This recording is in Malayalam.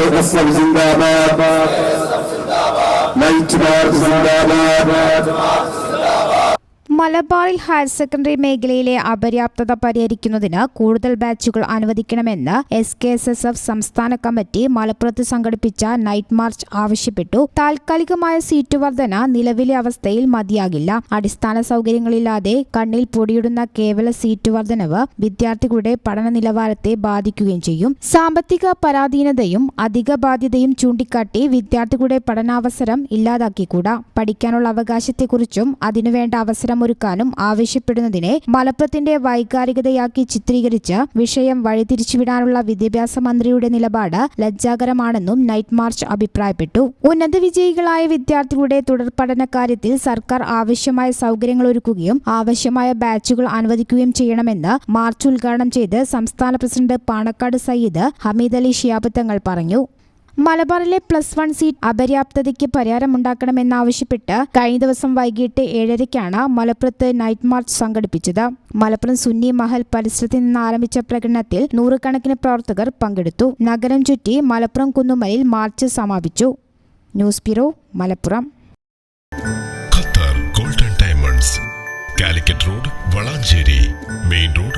കെ എസ് എഫ് സിന്ദാബാദ് ലൈറ്റ് ഭാരത് സിന്ദാബാദ് മലബാറിൽ ഹയർ സെക്കൻഡറി മേഖലയിലെ അപര്യാപ്തത പരിഹരിക്കുന്നതിന് കൂടുതൽ ബാച്ചുകൾ അനുവദിക്കണമെന്ന് S K S S F സംസ്ഥാന കമ്മിറ്റി മലപ്പുറത്ത് സംഘടിപ്പിച്ച നൈറ്റ് മാർച്ച് ആവശ്യപ്പെട്ടു. താൽക്കാലികമായ സീറ്റ് വർധന നിലവിലെ അവസ്ഥയിൽ മതിയാകില്ല. അടിസ്ഥാന സൗകര്യങ്ങളില്ലാതെ കണ്ണിൽ പൊടിയിടുന്ന കേവല സീറ്റ് വർധനവ് വിദ്യാർത്ഥികളുടെ പഠന നിലവാരത്തെ ബാധിക്കുകയും ചെയ്യും. സാമ്പത്തിക പരാധീനതയും അധിക ബാധ്യതയും ചൂണ്ടിക്കാട്ടി വിദ്യാർത്ഥികളുടെ പഠനാവസരം ഇല്ലാതാക്കിക്കൂടാ. പഠിക്കാനുള്ള അവകാശത്തെക്കുറിച്ചും അതിനുവേണ്ട അവസരമൊരുക്കാനും ആവശ്യപ്പെടുന്നതിനെ മലപ്പുറത്തിന്റെ വൈകാരികതയാക്കി ചിത്രീകരിച്ച് വിഷയം വഴിതിരിച്ചുവിടാനുള്ള വിദ്യാഭ്യാസ മന്ത്രിയുടെ നിലപാട് ലജ്ജാകരമാണെന്നും നൈറ്റ് മാർച്ച് അഭിപ്രായപ്പെട്ടു. ഉന്നത വിജയികളായ വിദ്യാർത്ഥികളുടെ തുടർ പഠന കാര്യത്തിൽ സർക്കാർ ആവശ്യമായ സൗകര്യങ്ങൾ ഒരുക്കുകയും ആവശ്യമായ ബാച്ചുകൾ അനുവദിക്കുകയും ചെയ്യണമെന്ന് മാർച്ച് ഉദ്ഘാടനം ചെയ്ത് സംസ്ഥാന പ്രസിഡന്റ് പാണക്കാട് സയ്യിദ് ഹമീദ് അലി ഷിയാബ് തങ്ങൾ പറഞ്ഞു. മലബാറിലെ പ്ലസ് വൺ സീറ്റ് അപര്യാപ്തതയ്ക്ക് പരിഹാരമുണ്ടാക്കണമെന്നാവശ്യപ്പെട്ട് കഴിഞ്ഞ ദിവസം വൈകിട്ട് ഏഴരയ്ക്കാണ് മലപ്പുറത്ത് നൈറ്റ് മാർച്ച് സംഘടിപ്പിച്ചത്. മലപ്പുറം സുന്നി മഹൽ പരിസരത്ത് നിന്ന് ആരംഭിച്ച പ്രകടനത്തിൽ നൂറുകണക്കിന് പ്രവർത്തകർ പങ്കെടുത്തു. നഗരം ചുറ്റി മലപ്പുറം കുന്നുമലയിൽ മാർച്ച് സമാപിച്ചു. News bureau Malappuram. Qatar golden diamonds Calicut road Valanchery main road.